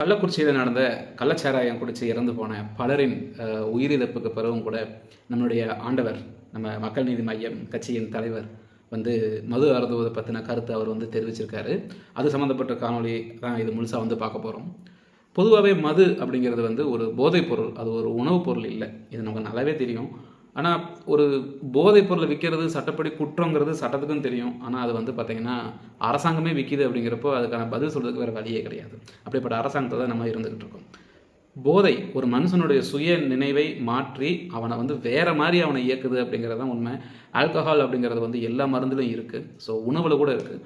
கள்ளக்குறிச்சியில் நடந்த கள்ளச்சாராயம் குடிச்சு இறந்து போன பலரின் உயிரிழப்புக்கு பிறகும் கூட நம்மளுடைய ஆண்டவர் நம்ம மக்கள் நீதி மையம் கட்சியின் தலைவர் வந்து மது அருந்துவதை பற்றின கருத்தை அவர் வந்து தெரிவிச்சிருக்காரு. அது சம்மந்தப்பட்ட காணொளி தான் இது முழுசாக வந்து பார்க்க போகிறோம் பொதுவாகவே மது அப்படிங்கிறது வந்து ஒரு போதைப் பொருள் அது ஒரு உணவுப் பொருள் இல்லை. இது நமக்கு நல்லாவே தெரியும். ஆனால் ஒரு போதைப் பொருளை விற்கிறது சட்டப்படி குற்றங்கிறது சட்டத்துக்கும் தெரியும். ஆனால் அது வந்து பார்த்திங்கன்னா அரசாங்கமே விற்கிது அப்படிங்கிறப்போ அதுக்கான பதில் சொல்கிறதுக்கு வேறு வழியே கிடையாது. அப்படிப்பட்ட அரசாங்கத்தை தான் நம்ம இருந்துக்கிட்டு இருக்கோம். போதை ஒரு மனுஷனுடைய சுய நினைவை மாற்றி அவனை வந்து வேற மாதிரி அவனை இயக்குது அப்படிங்கிறது தான் உண்மை. ஆல்கஹால் அப்படிங்கிறது வந்து எல்லா மருந்துலையும் இருக்குது ஸோ உணவில் கூட இருக்குது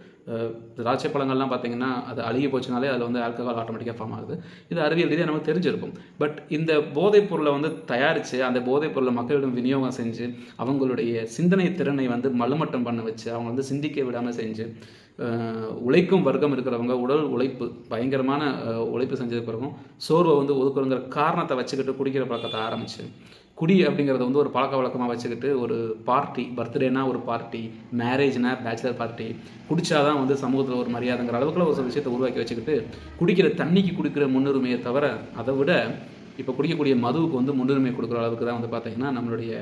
திராட்சை பழங்கள்லாம் பார்த்தீங்கன்னா அது அழுகி போச்சுனாலே அதில் வந்து ஆல்கஹால் ஆட்டோமேட்டிக்காக ஃபார்ம் ஆகுது. இது அறிவியல் ரீதியாக நமக்கு தெரிஞ்சிருக்கும் பட் இந்த போதைப் பொருளை வந்து தயாரித்து அந்த போதைப் பொருளை மக்களிடம் விநியோகம் செஞ்சு அவங்களுடைய சிந்தனை திறனை வந்து மலுமட்டம் பண்ண வச்சு அவங்க வந்து சிந்திக்க விடாமல் செஞ்சு உழைக்கும் வர்க்கம் இருக்கிறவங்க உடல் உழைப்பு பயங்கரமான உழைப்பு செஞ்சதுக்கு பிறகும் சோர்வை வந்து ஒதுக்குறங்கிற காரணத்தை வச்சுக்கிட்டு குடிக்கிற பழக்கத்தை ஆரம்பிச்சு. குடி அப்படிங்கிறத வந்து ஒரு பழக்க வழக்கமாக வச்சுக்கிட்டு ஒரு பார்ட்டி பர்த்டேனா ஒரு பார்ட்டி மேரேஜ்னா பேச்சுலர் பார்ட்டி குடித்தாதான் வந்து சமூகத்தில் ஒரு மரியாதைங்கிற அளவுக்குள்ள ஒரு சில விஷயத்தை உருவாக்கி வச்சுக்கிட்டு குடிக்கிற தண்ணிக்கு குடிக்கிற முன்னுரிமையை தவிர அதை விட இப்போ குடிக்கக்கூடிய மதுவுக்கு வந்து முன்னுரிமை கொடுக்குற அளவுக்கு தான் வந்து பார்த்திங்கன்னா நம்மளுடைய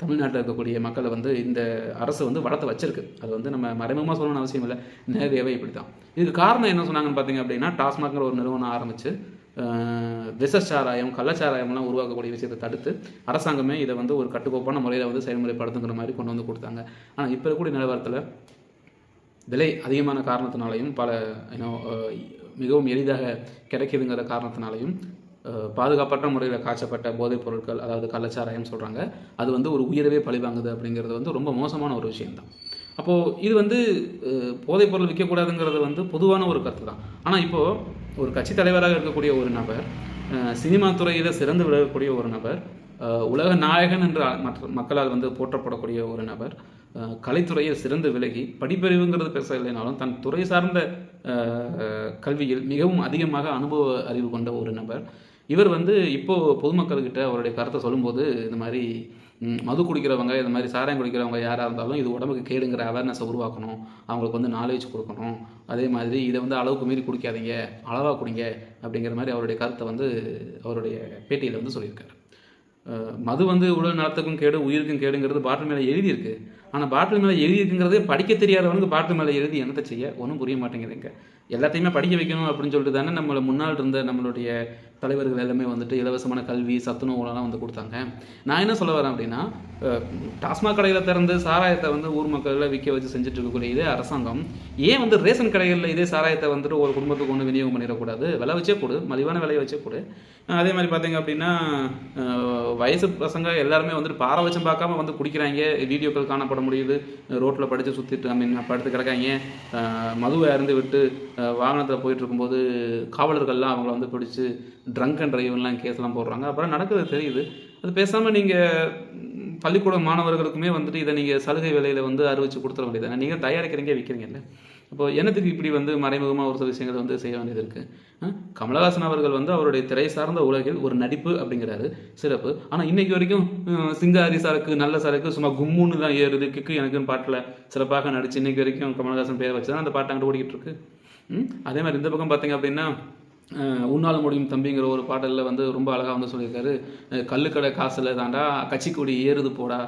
தமிழ்நாட்டில் இருக்கக்கூடிய மக்களை வந்து இந்த அரசு வந்து வளர்த்து வச்சிருக்கு. அது வந்து நம்ம மறைமுகமாக சொல்லணும்னு அவசியம் இல்லை. நேரடியாகவே இப்படி தான் இதுக்கு காரணம் என்ன சொன்னாங்கன்னு பார்த்தீங்க அப்படின்னா டாஸ்மாக்ங்கிற ஒரு நிறுவனம் ஆரம்பித்து விஷச்சாராயம் கள்ளச்சாராயம்லாம் உருவாக்கக்கூடிய விஷயத்தை தடுத்து அரசாங்கமே இதை வந்து ஒரு கட்டுக்கோப்பான முறையில் வந்து செயல்முறைப்படுத்துங்கிற மாதிரி கொண்டு வந்து கொடுத்தாங்க. ஆனால் இப்போ இருக்கக்கூடிய நிலவரத்தில் விலை அதிகமான காரணத்தினாலையும் பல இன்னும் மிகவும் எளிதாக கிடைக்குதுங்கிற காரணத்தினாலையும் பாதுகாப்பற்ற முறையில் காய்ச்சப்பட்ட போதைப் பொருட்கள் அதாவது கள்ளச்சாராயம் சொல்கிறாங்க அது வந்து ஒரு உயிரவே பழிவாங்குது அப்படிங்கிறது வந்து ரொம்ப மோசமான ஒரு விஷயம்தான். அப்போது இது வந்து போதைப் பொருள் விற்கக்கூடாதுங்கிறது வந்து பொதுவான ஒரு கருத்து தான் ஆனால் இப்போது ஒரு கட்சி தலைவராக இருக்கக்கூடிய ஒரு நபர் சினிமா துறையில் சிறந்து விளங்கக்கூடிய ஒரு நபர் உலக நாயகன் என்று மற்ற மக்களால் வந்து போற்றப்படக்கூடிய ஒரு நபர் கலைத்துறையை கலைத்துறையில் சிறந்து விலகி படிப்பறிவுங்கிறது பேச இல்லைனாலும் தன் துறை சார்ந்த கல்வியில் மிகவும் அதிகமாக அனுபவ அறிவு கொண்ட ஒரு நபர். இவர் வந்து இப்போது பொதுமக்கள்கிட்ட அவருடைய கருத்தை சொல்லும்போது இந்த மாதிரி மது குடிக்கிறவங்க இந்த மாதிரி சாராயம் குடிக்கிறவங்க யாராக இருந்தாலும் இது உடம்புக்கு கேடுங்கிற அவேர்னஸை உருவாக்கணும். அவங்களுக்கு வந்து நாலேஜ் கொடுக்கணும். அதே மாதிரி இதை வந்து அளவுக்கு மீறி குடிக்காதீங்க அளவாக குடிங்க அப்படிங்கிற மாதிரி அவருடைய கருத்தை வந்து அவருடைய பேட்டியில் வந்து சொல்லியிருக்காரு. மது வந்து உடல் நலத்துக்கும் கேடு உயிருக்கும் கேடுங்கிறது பாட்டில் மேலே எழுதியிருக்கு. ஆனால் பாட்டில் மேலே எழுதியிருக்குங்கிறதே படிக்க தெரியாதவனுக்கு பாட்டில் மேலே எழுதி என்னத்தை செய்ய? ஒன்றும் புரிய மாட்டேங்குதுங்க. எல்லாத்தையுமே படிக்க வைக்கணும் அப்படின்னு சொல்லிட்டு தானே நம்மளை முன்னால் இருந்த நம்மளுடைய தலைவர்கள் எல்லாமே வந்துட்டு இலவசமான கல்வி சத்துணவுலாம் வந்து கொடுத்தாங்க. நான் என்ன சொல்ல வரேன் அப்படின்னா டாஸ்மாக் கடையில் திறந்து சாராயத்தை வந்து ஊர் மக்களில் விற்க வச்சு செஞ்சுட்டு இருக்கக்கூடிய இதே அரசாங்கம் ஏன் வந்து ரேஷன் கடைகளில் இதே சாராயத்தை வந்துட்டு ஒரு குடும்பத்துக்கு ஒன்று விநியோகம் பண்ணிடக்கூடாது? விலை வச்சே கொடு மலிவான விலையை வச்சே கொடு. அதே மாதிரி பார்த்தீங்க அப்படின்னா வயசு பசங்க எல்லாருமே வந்துட்டு பாரபட்சம் பார்க்காம வந்து குடிக்கிறாங்க. வீடியோக்கள் காணப்பட முடியுது. ரோட்டில் படித்து சுற்றிட்டு ஐ மீன் படுத்து கிடக்காங்க. மதுவை அருந்து விட்டு வாகனத்தில் போயிட்டு இருக்கும்போது காவலர்கள்லாம் அவங்கள வந்து பிடிச்சி ட்ரங்க் அண்ட் டிரைவ்லாம் கேஸ்லாம் போடுறாங்க. அப்புறம் நடக்கிறது தெரியுது. அது பேசாமல் நீங்கள் பள்ளிக்கூட மாணவர்களுக்குமே வந்துட்டு இதை நீங்கள் சலுகை விலையில் வந்து அறிவிச்சு கொடுத்துட வேண்டியது நீங்கள் தயாரிக்கிறீங்க விற்கிறீங்கல்ல அப்போ என்னத்துக்கு இப்படி வந்து மறைமுகமாக ஒரு சில விஷயங்களை வந்து செய்ய வேண்டியது இருக்குது கமலஹாசன் அவர்கள் வந்து அவருடைய திரை சார்ந்த உலகில் ஒரு நடிப்பு அப்படிங்கிறாரு. சிறப்பு. ஆனால் இன்னைக்கு வரைக்கும் சிங்காரி சரக்கு நல்ல சரக்கு சும்மா கும்முன்னு தான் ஏறுது கிக்கு எனக்குன்னு பாட்டில் சிறப்பாக நடிச்சு இன்னைக்கு வரைக்கும் கமலஹாசன் பேரை வச்சு தான் அந்த பாட்டு அங்கே ஓடிக்கிட்டு இருக்கு. அதே மாதிரி இந்த பக்கம் பார்த்தீங்க அப்படின்னா உன்னால் முடியும் தம்பிங்கிற ஒரு பாடலில் வந்து ரொம்ப அழகாக வந்து சொல்லியிருக்காரு. கல்லுக்கடை காசில் தாண்டா கட்சிக்கொடி ஏறுது போடா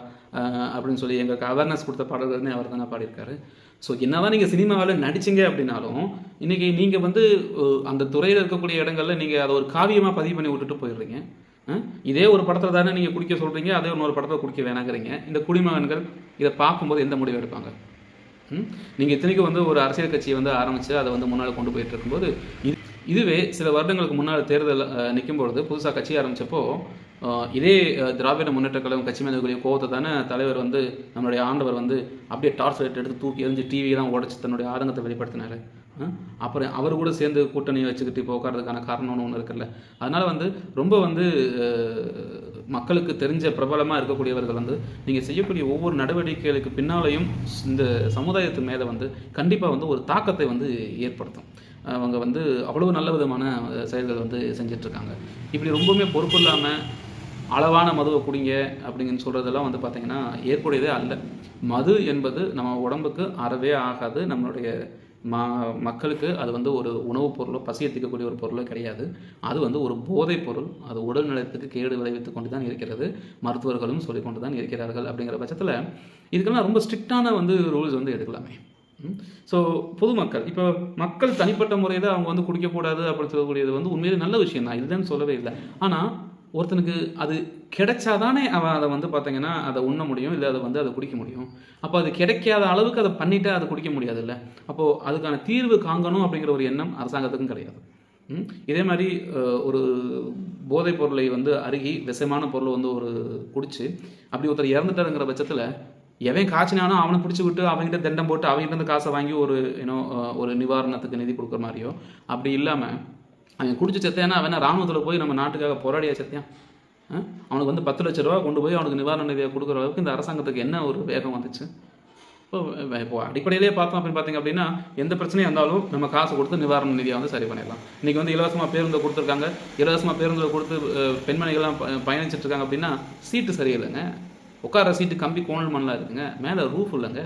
அப்படின்னு சொல்லி எங்களுக்கு அவேர்னஸ் கொடுத்த பாடல்கள்னே அவர் தானே பாடியிருக்காரு. ஸோ என்னதான் நீங்கள் சினிமாவில் நடிச்சிங்க அப்படின்னாலும் இன்றைக்கி நீங்கள் வந்து அந்த துறையில் இருக்கக்கூடிய இடங்களில் நீங்கள் அதை ஒரு காவியமாக பதிவு பண்ணி விட்டுட்டு போயிடுறீங்க. இதே ஒரு படத்தில் தானே நீங்கள் குடிக்க சொல்கிறீங்க அதே இன்னொரு படத்தில் குடிக்க வேணாங்கிறீங்க. இந்த குடிமகன்கள் இதை பார்க்கும்போது எந்த முடிவு எடுப்பாங்க? நீங்கள் இத்தனைக்கும் வந்து ஒரு அரசியல் கட்சியை வந்து ஆரம்பித்து அதை வந்து முன்னால் கொண்டு போயிட்டு இருக்கும்போது இது இதுவே சில வருடங்களுக்கு முன்னால் தேர்தல் நிற்கும் பொழுது புதுசாக கட்சி ஆரம்பித்தப்போ இதே திராவிட முன்னேற்ற கழகம் கட்சி மேலே இருக்கக்கூடிய கோவத்தை தானே தலைவர் வந்து நம்மளுடைய ஆண்டவர் வந்து அப்படியே டார்ச் லைட் எடுத்து தூக்கி எரிஞ்சு டிவியெல்லாம் உடச்சி தன்னுடைய ஆதங்கத்தை வெளிப்படுத்தினாரு. அப்புறம் அவர் கூட சேர்ந்து கூட்டணி வச்சுக்கிட்டு இப்போ உட்கார்றதுக்கான காரணம்னு ஒன்று இருக்குல்ல அதனால் வந்து ரொம்ப வந்து மக்களுக்கு தெரிஞ்ச பிரபலமாக இருக்கக்கூடியவர்கள் வந்து நீங்கள் செய்யக்கூடிய ஒவ்வொரு நடவடிக்கைகளுக்கு பின்னாலையும் இந்த சமுதாயத்து மேலே வந்து கண்டிப்பாக வந்து ஒரு தாக்கத்தை வந்து ஏற்படுத்தும். அவங்க வந்து அவ்வளவு நல்ல விதமான செயல்கள் வந்து செஞ்சிட்ருக்காங்க. இப்படி ரொம்பவுமே பொறுப்பு இல்லாமல் அளவான மதுவை குடிங்க அப்படிங்கன்னு சொல்கிறதெல்லாம் வந்து பார்த்திங்கன்னா ஏற்புடையதே அல்ல. மது என்பது நம்ம உடம்புக்கு அறவே ஆகாது. நம்மளுடைய ம மக்களுக்கு அது வந்து ஒரு உணவுப் பொருளோ பசியை எத்திக்கக்கூடிய ஒரு பொருளோ கிடையாது. அது வந்து ஒரு போதைப் பொருள். அது உடல் நலத்துக்கு கேடு விளைவித்து கொண்டு தான் இருக்கிறது. மருத்துவர்களும் சொல்லிக்கொண்டு தான் இருக்கிறார்கள் அப்படிங்கிற பட்சத்தில் இதுக்கெல்லாம் ரொம்ப ஸ்ட்ரிக்டான வந்து ரூல்ஸ் வந்து எடுக்கலாமே. ஸோ பொதுமக்கள் இப்போ மக்கள் தனிப்பட்ட முறையில் அவங்க வந்து குடிக்கக்கூடாது அப்படின்னு சொல்லக்கூடியது வந்து உண்மையிலே நல்ல விஷயம் தான். இல்லைன்னு சொல்லவே இல்லை. ஆனால் ஒருத்தனுக்கு அது கிடைச்சாதானே அவன் அதை வந்து பார்த்தீங்கன்னா அதை உண்ண முடியும் இல்லை அதை வந்து அதை குடிக்க முடியும். அப்போ அது கிடைக்காத அளவுக்கு அதை பண்ணிவிட்டு அதை குடிக்க முடியாதுல்ல. அப்போது அதுக்கான தீர்வு காங்கணும் அப்படிங்கிற ஒரு எண்ணம் அரசாங்கத்துக்கும் கிடையாது. இதே மாதிரி ஒரு போதைப் பொருளை வந்து அருகி விஷமான பொருளை வந்து ஒரு குடிச்சு அப்படி ஒருத்தர் இறந்துட்டாருங்கிற பட்சத்தில் எவன் காய்ச்சினானோ அவனை பிடிச்சி விட்டு அவங்ககிட்ட தண்டம் போட்டு அவங்ககிட்ட இருந்து காசை வாங்கி ஒரு ஏன்னோ ஒரு நிவாரணத்துக்கு நிதி கொடுக்குற மாதிரியோ அப்படி இல்லாமல் அவன் குடிச்சு செத்தேன்னா அவன் ராணுவத்தில் போய் நம்ம நாட்டுக்காக போராடியா செத்தியான் அவனுக்கு வந்து பத்து லட்ச ரூபா கொண்டு போய் அவனுக்கு நிவாரண நிதியை கொடுக்குற அளவுக்கு இந்த அரசாங்கத்துக்கு என்ன ஒரு வேகம் வந்துச்சு? இப்போ இப்போ அடிப்படையிலே பார்த்தோம் அப்படின்னு பார்த்தீங்க அப்படின்னா எந்த பிரச்சனையும் இருந்தாலும் நம்ம காசு கொடுத்து நிவாரண நிதியை வந்து சரி பண்ணிடலாம். இன்றைக்கி வந்து இலவசமாக பேருந்து கொடுத்துருக்காங்க. இலவசமாக பேருந்தில் கொடுத்து பெண்மணிகள்லாம் பயணிச்சிட்ருக்காங்க அப்படின்னா சீட்டு சரியில்லைங்க. உட்கார சீட்டு கம்பி கோணல் மண்ணெலாம் இருக்குங்க. மேலே ரூஃப் இல்லைங்க.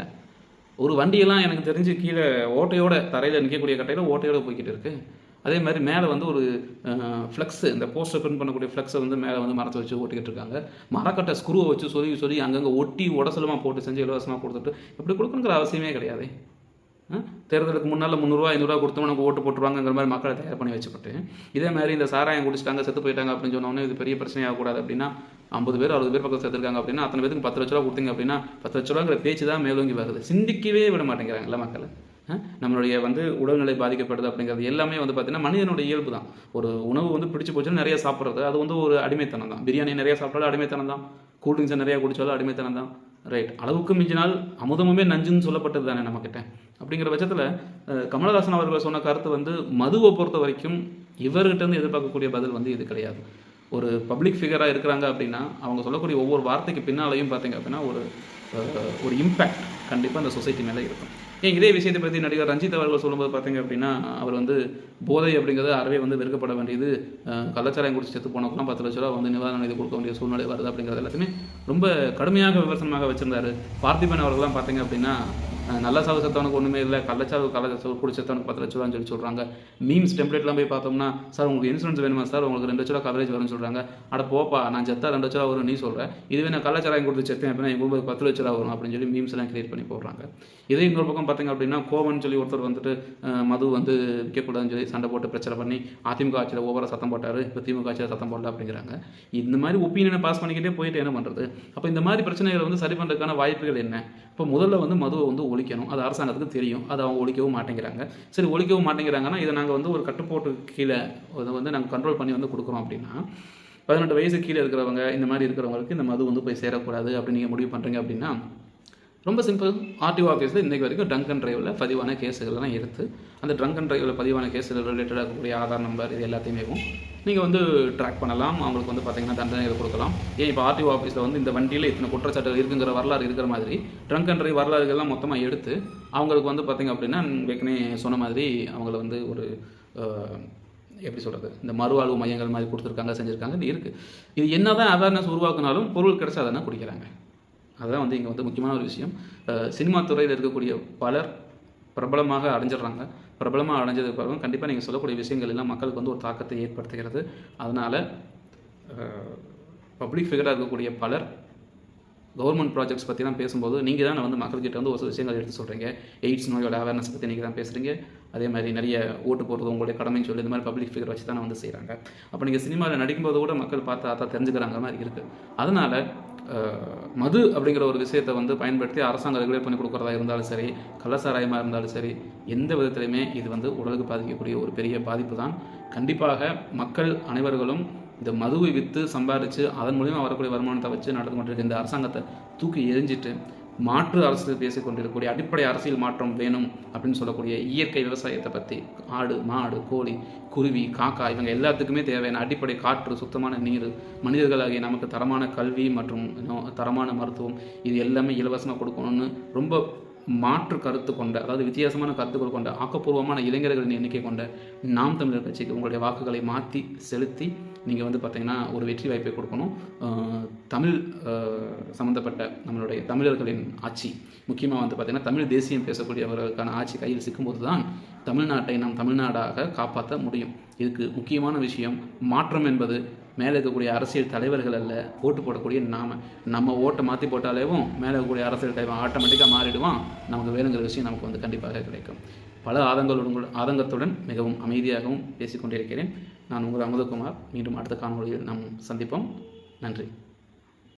ஒரு வண்டியெல்லாம் எனக்கு தெரிஞ்சு கீழே ஓட்டையோட தரையில் நிற்கக்கூடிய கட்டையில் ஓட்டையோட போய்கிட்டு இருக்கு. அதே மாதிரி மேலே வந்து ஒரு ஃப்ளெக்ஸு இந்த போஸ்டர் பிரிண்ட் பண்ணக்கூடிய ஃப்ளெக்ஸை வந்து மேலே வந்து மரத்தை வச்சு ஓட்டிக்கிட்டு இருக்காங்க. மரக்கட்டை ஸ்க்ரூவை வச்சு சொல்லி சொல்லி அங்கங்கே ஒட்டி உடசலமாக போட்டு செஞ்சு இலவசமாக கொடுத்துட்டு இப்படி கொடுக்கணுங்கிற அவசியமே கிடையாது. தேர்தலுக்கு முன்னால் முந்நூறுரூவா ஐநூறுரூவா கொடுத்தோம் நமக்கு ஓட்டு போட்டுருவாங்கிற மாதிரி மக்களை தயார் பண்ணி வச்சுப்பட்டு இதே மாதிரி இந்த சாராயம் குடிச்சிட்டாங்க செத்து போயிட்டாங்க அப்படின்னு சொன்னோன்னே இது பெரிய பிரச்சனையாகக்கூடாது அப்படின்னா ஐம்பது பேர் அறுபது பேர் பக்கம் செத்துருக்காங்க அப்படின்னா அத்தனை பேருக்கு பத்து லட்ச ரூபா கொடுத்தீங்க அப்படின்னா பத்து லட்ச ரூபாங்கிற பேச்சு தான் மேலோங்கி வருது. சிந்திக்கவே விட மாட்டேங்கிறாங்கல்ல மக்களை. நம்மளுடைய வந்து உடல்நிலை பாதிக்கப்படுது அப்படிங்கிறது எல்லாமே வந்து பார்த்தீங்கன்னா மனிதனுடைய இயல்பு தான். ஒரு உணவு வந்து பிடிச்சி போச்சுன்னா நிறைய சாப்பிட்றது அது வந்து ஒரு அடிமைத்தனம் தான் பிரியாணி நிறைய சாப்பிட்டாலும் அடிமைத்தனம் தான் கூல்ட்ரிங்க்ஸை நிறைய குடிச்சாலும் அடிமைத்தனம் தான் ரைட் அளவுக்கு மிஞ்சினால் அமுதமுமே நஞ்சுன்னு சொல்லப்பட்டது தானே நம்மக்கிட்ட. அப்படிங்கிற பட்சத்தில் கமலஹாசன் அவர்கள் சொன்ன கருத்து வந்து மதுவை பொறுத்த வரைக்கும் இவர்கிட்டருந்து எதிர்பார்க்கக்கூடிய பதில் வந்து இது கிடையாது. ஒரு பப்ளிக் ஃபிகராக இருக்கிறாங்க அப்படின்னா அவங்க சொல்லக்கூடிய ஒவ்வொரு வார்த்தைக்கு பின்னாலையும் பார்த்தீங்க அப்படின்னா ஒரு ஒரு இம்பேக்ட் கண்டிப்பாக அந்த சொசைட்டி மேலே இருக்கும். இதே விஷயத்தை பற்றி நடிகர் ரஞ்சித் அவர்கள் சொல்லும்போது பார்த்தீங்க அப்படின்னா அவர் வந்து போதை அப்படிங்கிறது அறவே வந்து வெறுக்கப்பட வேண்டியது. கலாச்சாரம் குடிச்சு செத்து போனவங்களாம் பத்து லட்ச ரூபா வந்து நிவாரண நிதி கொடுக்க வேண்டிய சூழ்நிலை வருது அப்படிங்கிறது எல்லாத்தையுமே ரொம்ப கடுமையாக விமர்சனமாக வச்சிருந்தாரு. பார்த்திபன் அவர்கள்லாம் பார்த்தீங்க அப்படின்னா நல்ல சாவு செத்தவனுக்கு ஒன்றுமே இல்லை கள்ளச்சாவு கள்ளச்சாவு குடிச்சத்தவனுக்கு பத்து லட்ச ரூபான்னு சொல்லி சொல்கிறாங்க மீம்ஸ் டெம்ப்ளேட்லாம் போய் பார்த்தோம்னா சார் உங்களுக்கு இன்சூரன்ஸ் வேணுமா சார்? உங்களுக்கு ரெண்டு லட்ச ரூபா கவரேஜ் வரும்னு சொல்கிறாங்க அட போப்பா நான் செத்தா ரெண்டு லட்ச ரூபா வரும் நீ சொல்கிறேன் இதுவே நான் கள்ளச்சாராயம் கொடுத்து செத்தேன் அப்படின்னா என் குடும்பத்துக்கு பத்து லட்ச ரூபா வரும் அப்படின்னு சொல்லி மீம்ஸ் எல்லாம் கிரியேட் பண்ணி போடுறாங்க. இதே இன்னொரு பக்கம் பார்த்தீங்க அப்படின்னா கோவன் சொல்லி ஒருத்தர் வந்துட்டு மது வந்து விற்கக்கூடாதுன்னு சொல்லி சண்டை போட்டு பிரச்சனை பண்ணி அதிமுக ஆட்சியில் ஓவராக சத்தம் போட்டார் இப்போ திமுக ஆட்சியில் சத்தம் போடல அப்படிங்கிறாங்க. இந்த மாதிரி ஒப்பீனியனை பாஸ் பண்ணிக்கிட்டே போயிட்டு என்ன பண்ணுறது அப்போ இந்த மாதிரி பிரச்சனைகளை வந்து சரி பண்ணுறதுக்கான வாய்ப்புகள் என்ன? இப்போ முதல்ல வந்து மதுவை வந்து ஒழிக்கணும். அது அரசாங்கத்துக்கு தெரியும். அதை அவங்க ஒழிக்கவும் மாட்டேங்கிறாங்க. சரி ஒழிக்கவும் மாட்டேங்கிறாங்கன்னா இதை நாங்கள் வந்து ஒரு கட்டுப்போட்டு கீழே அதை வந்து நாங்கள் கண்ட்ரோல் பண்ணி வந்து கொடுக்குறோம் அப்படின்னா பதினெட்டு வயசு கீழே இருக்கிறவங்க இந்த மாதிரி இருக்கிறவங்களுக்கு இந்த மது வந்து போய் சேரக்கூடாது அப்படின்னு நீங்கள் முடிவு பண்ணுறீங்க அப்படின்னா ரொம்ப சிம்பிள் ஆர்டிஓ ஆஃபீஸில் இன்றைக்கு வரைக்கும் ட்ரங்க் அண்ட் ட்ரைவில் பதிவான கேஸுகள்லாம் எடுத்து அந்த ட்ரங்க் அண்ட் ட்ரைவில் பதிவான கேஸுகள் ரிலேட்டடாக இருக்கக்கூடிய ஆதார் நம்பர் இது எல்லாத்தையுமே நீங்கள் வந்து ட்ராக் பண்ணலாம். அவங்களுக்கு வந்து பார்த்திங்கன்னா தண்டனைகள் கொடுக்கலாம். ஏன் இப்போ ஆர்டிஓ ஆஃபீஸில் வந்து இந்த வண்டியில் இத்தனை குற்றச்சாட்டு இருக்குங்கிற வரலாறு இருக்கிற மாதிரி ட்ரங்க் அண்ட் ட்ரைவ் வரலாறுகள்லாம் மொத்தமாக எடுத்து அவங்களுக்கு வந்து பார்த்தீங்க அப்படின்னா ஏற்கனவே சொன்ன மாதிரி அவங்கள வந்து ஒரு எப்படி சொல்கிறது இந்த மறுவாழ்வு மையங்கள் மாதிரி கொடுத்துருக்காங்க செஞ்சுருக்காங்க இது இருக்குது இது என்ன தான் அவேர்னஸ் உருவாக்குனாலும் பொருள் கிடைச்சா தானே குடிக்கிறாங்க. அதுதான் வந்து இங்கே வந்து முக்கியமான ஒரு விஷயம். சினிமா துறையில் இருக்கக்கூடிய பலர் பிரபலமாக அடைஞ்சிடுறாங்க. பிரபலமாக அடைஞ்சதுக்கு பிறகு கண்டிப்பாக நீங்கள் சொல்லக்கூடிய விஷயங்கள் எல்லாம் மக்களுக்கு வந்து ஒரு தாக்கத்தை ஏற்படுத்துகிறது. அதனால் பப்ளிக் ஃபிகராக இருக்கக்கூடிய பலர் கவர்மெண்ட் ப்ராஜெக்ட்ஸ் பற்றிலாம் பேசும்போது நீங்கள் தான் வந்து மக்கள்கிட்ட வந்து ஒரு சில விஷயங்கள் எடுத்து சொல்கிறீங்க எய்ட்ஸ் நோயோட அவேர்னஸ் பற்றி நீங்கள் தான் பேசுகிறீங்க அதே மாதிரி நிறைய ஓட்டு போடுறது உங்களுடைய கடமைன்னு சொல்லி இந்த மாதிரி பப்ளிக் ஃபிகர் வச்சு தான் வந்து செய்கிறாங்க அப்போ நீங்கள் சினிமாவில் நடிக்கும்போது கூட மக்கள் பார்த்து அதான் தெரிஞ்சுக்கிறாங்க மாதிரி இருக்குது அதனால் மது அப்படிங்கிற ஒரு விஷயத்தை வந்து பயன்படுத்தி அரசாங்கம் ரெகுலேட் பண்ணி கொடுக்குறதா இருந்தாலும் சரி கள்ளசாராயமாக இருந்தாலும் சரி எந்த விதத்துலையுமே இது வந்து உடலுக்கு பாதிக்கக்கூடிய ஒரு பெரிய பாதிப்பு தான். கண்டிப்பாக மக்கள் அனைவர்களும் இந்த மதுவை விற்று சம்பாரித்து அதன் மூலியமாக வரக்கூடிய வருமானத்தை வச்சு நடந்து கொண்டிருக்க இந்த அரசாங்கத்தை தூக்கி எரிஞ்சிட்டு மாற்று அரசு பேசிக் கொண்டிருக்கக்கூடிய அடிப்படை அரசியல் மாற்றம் வேணும் அப்படின்னு சொல்லக்கூடிய இயற்கை விவசாயத்தை பற்றி ஆடு மாடு கோழி குருவி காக்கா இவங்க எல்லாத்துக்குமே தேவையான அடிப்படை காற்று சுத்தமான நீர் மனிதர்களாகிய நமக்கு தரமான கல்வி மற்றும் தரமான மருத்துவம் இது எல்லாமே இலவசமாக கொடுக்கணும்னு ரொம்ப மாற்று கருத்து கொண்ட அதாவது வித்தியாசமான கருத்துக்கள் கொண்ட ஆக்கப்பூர்வமான இளைஞர்களின் எண்ணிக்கை கொண்ட நாம் தமிழர் கட்சிக்கு உங்களுடைய வாக்குகளை மாற்றி செலுத்தி நீங்கள் வந்து பார்த்தீங்கன்னா ஒரு வெற்றி வாய்ப்பை கொடுக்கணும். தமிழ் சம்மந்தப்பட்ட நம்மளுடைய தமிழர்களின் ஆட்சி முக்கியமாக வந்து பார்த்திங்கன்னா தமிழ் தேசியம் பேசக்கூடியவர்களுக்கான ஆட்சி கையில் சிக்கும்போது தான் தமிழ்நாட்டை நாம் தமிழ்நாடாக காப்பாற்ற முடியும். இதுக்கு முக்கியமான விஷயம் மாற்றம் என்பது மேலே இருக்கக்கூடிய அரசியல் தலைவர்கள் அல்ல ஓட்டு போடக்கூடிய நாம. நம்ம ஓட்டை மாற்றி போட்டாலேவும் மேலே இருக்கக்கூடிய அரசியல் தலைவன் ஆட்டோமேட்டிக்காக மாறிடுவான். நமக்கு வேணுங்கிற விஷயம் நமக்கு வந்து கண்டிப்பாக கிடைக்கும். பல ஆதங்களுடன் ஆதங்கத்துடன் மிகவும் அமைதியாகவும் பேசிக்கொண்டிருக்கிறேன். நான் உங்கள் அமுதகுமார். மீண்டும் அடுத்த காணொலியில் நாம் சந்திப்போம். நன்றி.